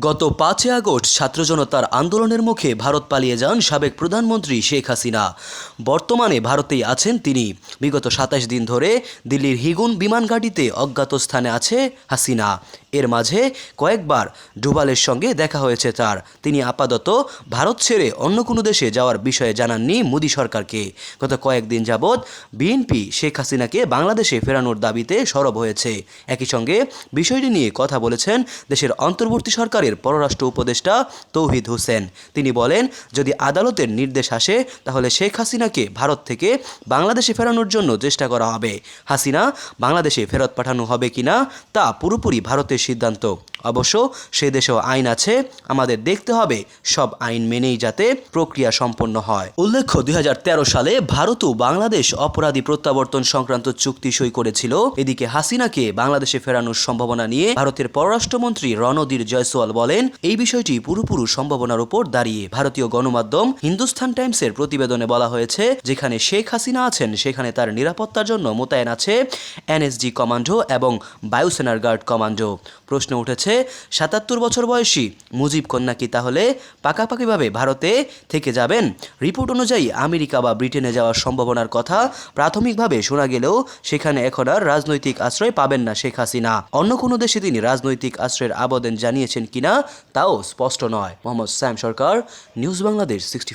গত পাঁচই আগস্ট ছাত্র জনতার আন্দোলনের মুখে ভারত পালিয়ে যান সাবেক প্রধানমন্ত্রী শেখ হাসিনা। বর্তমানে ভারতেই আছেন তিনি। বিগত সাতাশ দিন ধরে দিল্লির হিগুন বিমান ঘাঁটিতে অজ্ঞাত স্থানে আছে হাসিনা। এর মাঝে কয়েকবার ডোভালের সঙ্গে দেখা হয়েছে তার। তিনি আপাতত ভারত ছেড়ে অন্য কোনো দেশে যাওয়ার বিষয়ে জানাননি মোদী সরকারকে। গত কয়েকদিন যাবৎ বিএনপি শেখ হাসিনাকে বাংলাদেশে ফেরানোর দাবিতে সরব হয়েছে। একই সঙ্গে বিষয়টি নিয়ে কথা বলেছেন দেশের অন্তর্বর্তী সরকারের পররাষ্ট্র উপদেষ্টা তৌহিদ হোসেন। তিনি বলেন, যদি আদালতের নির্দেশ আসে, তাহলে শেখ হাসিনাকে ভারত থেকে বাংলাদেশে ফেরানোর জন্য চেষ্টা করা হবে। হাসিনা, বাংলাদেশে ফেরত পাঠানো হবে কিনা, তা পুরোপুরি ভারতের সিদ্ধান্ত অবশ্য সে দেশেও আইন আছে, আমাদের দেখতে হবে সব আইন মেনেই যাতে প্রক্রিয়া সম্পন্ন হয়। উল্লেখ্য, দুই সালে ভারত ও বাংলাদেশ অপরাধী প্রত্যাবর্তন সংক্রান্ত চুক্তি সই করেছিল। এদিকে হাসিনাকে বাংলাদেশে ফেরানোর সম্ভাবনা নিয়ে ভারতের পররাষ্ট্রমন্ত্রী রণধীর জয়সওয়াল বলেন, এই বিষয়টি পুরোপুরি সম্ভাবনার উপর দাঁড়িয়ে। ভারতীয় গণমাধ্যম হিন্দুস্তান টাইমসের প্রতিবেদনে বলা হয়েছে, যেখানে শেখ হাসিনা আছেন, সেখানে তার নিরাপত্তার জন্য মোতায়েন আছে এনএসজি কমান্ডো এবং বায়ুসেনার গার্ড কমান্ডো। প্রশ্ন উঠেছে সাতাত্তর বছর বয়সী মুজিব কন্যা কি তাহলে পাকাপাকিভাবে ভারতে থেকে যাবেন? রিপোর্ট অনুযায়ী আমেরিকা বা ব্রিটেনে যাওয়ার সম্ভাবনার কথা প্রাথমিকভাবে শোনা গেলেও সেখানে এখন আর রাজনৈতিক আশ্রয় পাবেন না শেখ হাসিনা। অন্য কোনো দেশে তিনি রাজনৈতিক আশ্রয়ের আবেদন জানিয়েছেন কিনা তাও স্পষ্ট নয়। Mohammad Sam Sarkar, news Bangladesh, sixty